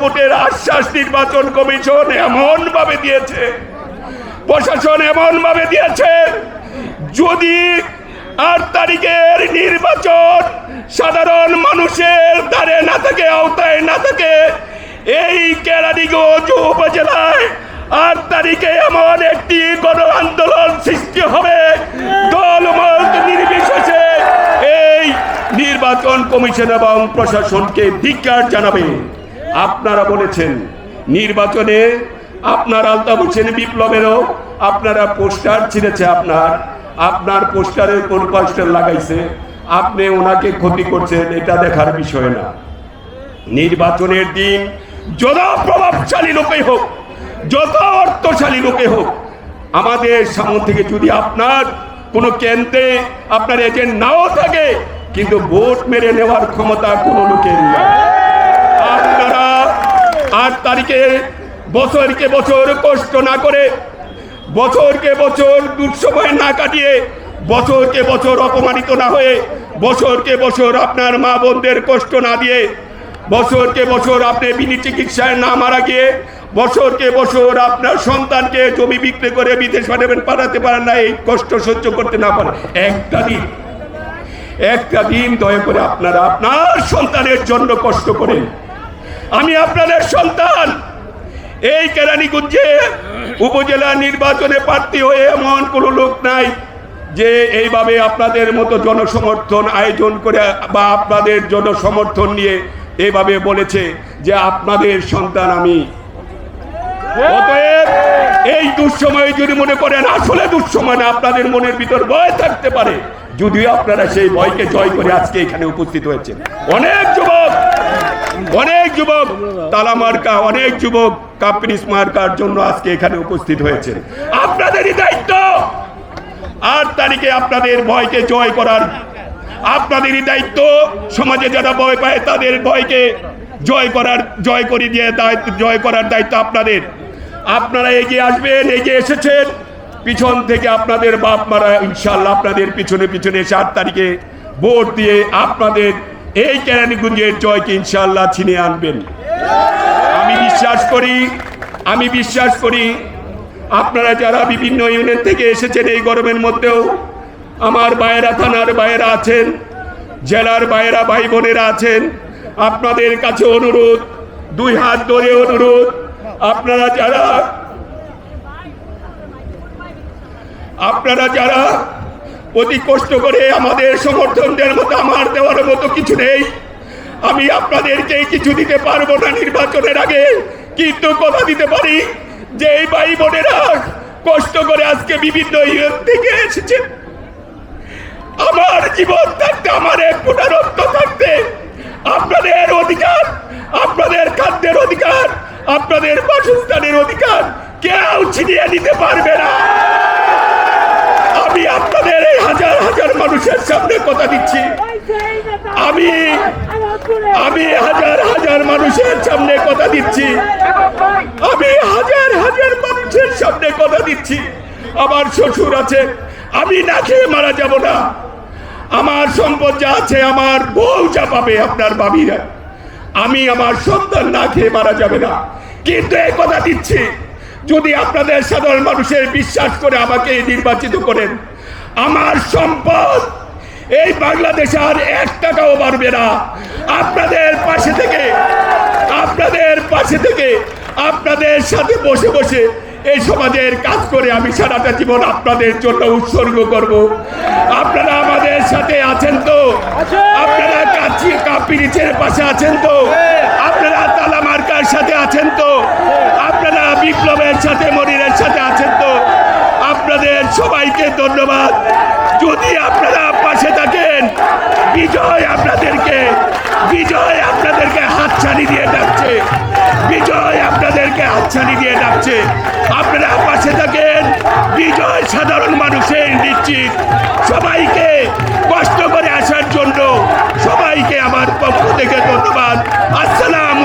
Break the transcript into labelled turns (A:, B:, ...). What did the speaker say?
A: ভোটের আশ্বাস নির্বাচন কমিশন এমন ভাবে দিয়েছে, প্রশাসন এমন ভাবে দিয়েছে, যদি আট তারিখের নির্বাচন সাধারণ মানুষের দ্বারে না থাকে, আওতায় না থাকে, এই কেরানীগঞ্জ উপজেলায় আট তারিখে এমন একটি গণ আন্দোলন সৃষ্টি হবে। দলমত নির্বিশেষে এই নির্বাচন কমিশন এবং প্রশাসনকে ধিক্কার জানাবে। আপনারা বলেছেন নির্বাচনে আপনার আলতাফ হোসেন বিপ্লবেরও আপনারা পোস্টার ছিঁড়েছে আপনার। আপনার পোস্টারের কোন পোস্টার লাগাইছে? আপনি ওনাকে ক্ষতি করছেন, এটা দেখার বিষয় না। নির্বাচনের দিন যত প্রভাবশালী লোকে হোক, যত অর্থশালী লোকে হোক, আমাদের সামনে থেকে যদি আপনার কোনো কেন্দ্রে আপনার এজেন্ট নাও থাকে, কিন্তু ভোট মেরে নেওয়ার ক্ষমতা কোনো লোকের নেই। আট তারিখে বছরকে বছর কষ্ট না করে বছরকে বছর দুঃসময় না কাটিয়ে বছরকে বছর অপমানিত না হয়ে বছরকে বছর আপনার মা বোনদের কষ্ট না দিয়ে বছরকে বছর আপনি বিনি চিকিৎসায় না মারা গিয়ে বছরকে বছর আপনার সন্তানকে জমি বিক্রি করে বিদেশ পাঠাবেন পাঠাতে পারেন না, এই কষ্ট সহ্য করতে না পারেন। একটা দিন একটা দিন দয়া করে আপনারা আপনার সন্তানের জন্য কষ্ট করেন। আমি আপনাদের সন্তান। এই কেরানীগঞ্জে উপজেলা নির্বাচনে প্রার্থী হয়ে এমন কোনো লোক নাই যে এইভাবে আপনাদের মতো জনসমর্থন আয়োজন করে বা আপনাদের জনসমর্থন নিয়ে এইভাবে বলেছে যে আপনাদের সন্তান আমি। এই দুঃসময়ে যদি মনে করেন, আসলে দুঃসময় না, আপনাদের মনের ভিতর ভয় থাকতে পারে। যদিও আপনারা সেই ভয়কে জয় করে আজকে এখানে উপস্থিত হয়েছেন। অনেক অনেক যুবক তালা মার্কা, অনেক যুবক কাপ্রিস মার্কার জন্য আজকে এখানে উপস্থিত হয়েছেন। আপনাদেরই দায়িত্ব। আট তারিখে আপনাদের ভয়কে জয় করার। আপনাদেরই দায়িত্ব। সমাজে যারা ভয় পায়, তাদের ভয়কে জয় করার, জয় করে দিয়ে দায়িত্ব, জয় করার দায়িত্ব আপনাদের। আপনারা এগিয়ে আসবেন, এগিয়ে এসেছেন। পিছন থেকে আপনাদের বাপ মারা ইনশাল্লাহ আপনাদের পিছনে পিছনে আট তারিখে ভোট দিয়ে আপনাদের এই কেরানীগঞ্জের জয়কে ইনশাল্লাহ ছিনিয়ে আনবেন। আমি বিশ্বাস করি, আমি বিশ্বাস করি আপনারা যারা বিভিন্ন ইউনিয়ন থেকে এসেছেন এই গরমের মধ্যেও, আমার বাইরা থানার বাইরা আছেন, জেলার বাইরা ভাই বোনেরা আছেন, আপনাদের কাছে অনুরোধ, দুই হাত ধরে অনুরোধ, আপনারা যারা আপনারা যারা অতি কষ্ট করে আমাদের সমর্থনদের মতো, আমার দেওয়ার মতো কিছু নেই। আমি আপনাদেরকে কিছু দিতে পারব না নির্বাচনের আগে, কিন্তু কথা দিতে পারি যে এই ভাই বোনেরা কষ্ট করে আজকে বিভিন্ন ইউনিয়ন থেকে এসেছে। আমার জীবন থাকতে, আমার এক ফোঁটা রক্ত থাকতে, আপনাদের অধিকার, আপনাদের খাদ্যের অধিকার, আপনাদের বাসস্থানের অধিকার কেউ ছিনিয়ে নিতে পারবে না। আমি আপনাদের এই হাজার হাজার মানুষের সামনে কথা দিচ্ছি। আমি আমি হাজার হাজার মানুষের সামনে কথা দিচ্ছি। আমি হাজার হাজার মানুষের সামনে কথা দিচ্ছি। আমার শ্বশুর আছে, আমি না খেয়ে মারা যাব না। আমার সম্পদ যা আছে, আমার বউ যা পাবে আপনার বাবিরা আমি আমার সন্তান না খেয়ে মারা যাবে না। কিন্তু এই কথা দিচ্ছি। যদি আপনাদের সাধারণ মানুষের বিশ্বাস করে আমাকে নির্বাচিত করেন, আমার সম্পদ এই বাংলাদেশ আর এক টাকাও বাড়বে না। আপনাদের পাশে থেকে, আপনাদের পাশে থেকে, আপনাদের সাথে বসে বসে এই সমাজের কাজ করে আমি সারাটা জীবন আপনাদের জন্য উৎসর্গ করব। আপনারা আমাদের সাথে আছেন তো? আপনারা কাছি কাপিরিচের পাশে আছেন তো? আপনারা তালা মার্কার সাথে আছেন তো? বিপ্লবের সাথে, মনিরের সাথে আছেন তো। আপনাদের সবাইকে ধন্যবাদ। যদি আপনারা পাশে থাকেন, বিজয় আপনাদেরকে বিজয় আপনাদেরকে হাতছানি দিয়ে ডাকছে। বিজয় আপনাদেরকে হাতছানি দিয়ে ডাকছে। আপনারা পাশে থাকেন, বিজয় সাধারণ মানুষের নিশ্চিত। সবাইকে কষ্ট করে আসার জন্য সবাইকে আমার পক্ষ থেকে ধন্যবাদ। আসসালাম